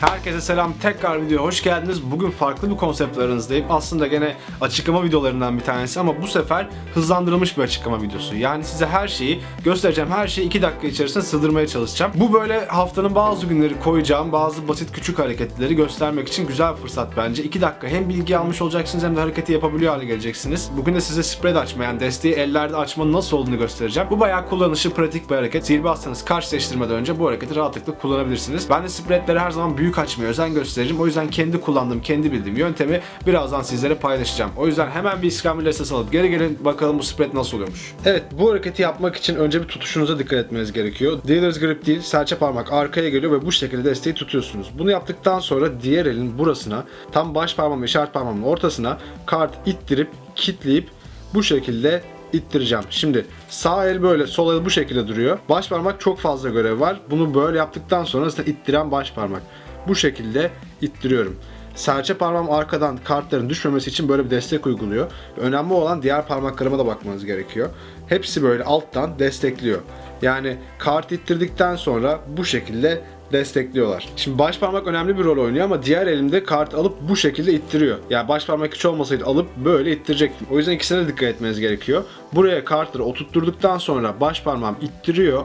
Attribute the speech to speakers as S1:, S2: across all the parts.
S1: Herkese selam. Tekrar videoya hoş geldiniz. Bugün farklı bir konsept aranızdayım. Aslında gene açıklama videolarından bir tanesi ama bu sefer hızlandırılmış bir açıklama videosu. Yani size her şeyi göstereceğim. Her şeyi 2 dakika içerisinde sığdırmaya çalışacağım. Bu böyle haftanın bazı günleri koyacağım. Bazı basit küçük hareketleri göstermek için güzel bir fırsat bence. 2 dakika hem bilgi almış olacaksınız hem de hareketi yapabiliyor hale geleceksiniz. Bugün de size spread açma yani desteği ellerde açmanın nasıl olduğunu göstereceğim. Bu bayağı kullanışlı, pratik bir hareket. Sihirbazsanız karşılaştırmadan önce bu hareketi rahatlıkla kullanabilirsiniz. Ben de spreadleri her zaman büyük açmaya özen gösteririm. O yüzden kendi kullandığım, kendi bildiğim yöntemi birazdan sizlere paylaşacağım. O yüzden hemen bir iskambil esas alıp geri gelin bakalım bu spread nasıl oluyormuş. Evet bu hareketi yapmak için önce bir tutuşunuza dikkat etmeniz gerekiyor. Dealer's grip değil, serçe parmak arkaya geliyor ve bu şekilde desteği tutuyorsunuz. Bunu yaptıktan sonra diğer elin burasına, tam baş parmağım ve işaret parmağımın ortasına kart ittirip, kitleyip bu şekilde ittireceğim. Şimdi sağ el böyle, sol el bu şekilde duruyor. Baş parmak çok fazla görev var. Bunu böyle yaptıktan sonra zaten ittiren baş parmak. Bu şekilde ittiriyorum. Serçe parmağım arkadan kartların düşmemesi için böyle bir destek uyguluyor. Önemli olan diğer parmaklarıma da bakmanız gerekiyor. Hepsi böyle alttan destekliyor. Yani kart ittirdikten sonra bu şekilde destekliyorlar. Şimdi baş parmak önemli bir rol oynuyor ama diğer elimde kart alıp bu şekilde ittiriyor. Yani baş parmak hiç olmasaydı alıp böyle ittirecektim. O yüzden ikisine de dikkat etmeniz gerekiyor. Buraya kartları oturtturduktan sonra baş parmağım ittiriyor.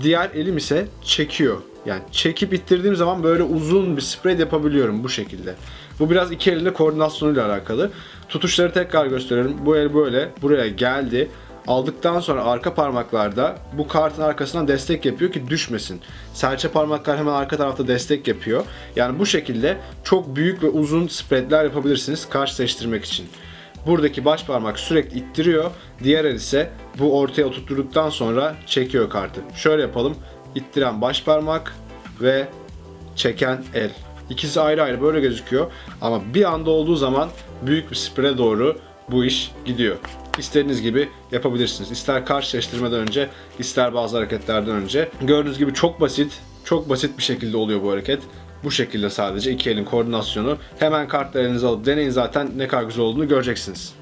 S1: Diğer elim ise çekiyor. Yani çekip ittirdiğim zaman böyle uzun bir spread yapabiliyorum bu şekilde. Bu biraz iki elin de koordinasyonuyla alakalı. Tutuşları tekrar gösteriyorum. Bu el böyle buraya geldi. Aldıktan sonra arka parmaklarda bu kartın arkasından destek yapıyor ki düşmesin. Serçe parmaklar hemen arka tarafta destek yapıyor. Yani bu şekilde çok büyük ve uzun spreadler yapabilirsiniz karşılaştırmak için. Buradaki baş parmak sürekli ittiriyor. Diğer el ise bu ortaya oturtturduktan sonra çekiyor kartı. Şöyle yapalım. İttiren baş parmak ve çeken el. İkisi ayrı ayrı böyle gözüküyor. Ama bir anda olduğu zaman büyük bir spread doğru bu iş gidiyor. İstediğiniz gibi yapabilirsiniz. İster karşılaştırmadan önce, ister bazı hareketlerden önce. Gördüğünüz gibi çok basit, çok basit bir şekilde oluyor bu hareket. Bu şekilde sadece iki elin koordinasyonu. Hemen kartları elinize alıp deneyin zaten ne kadar güzel olduğunu göreceksiniz.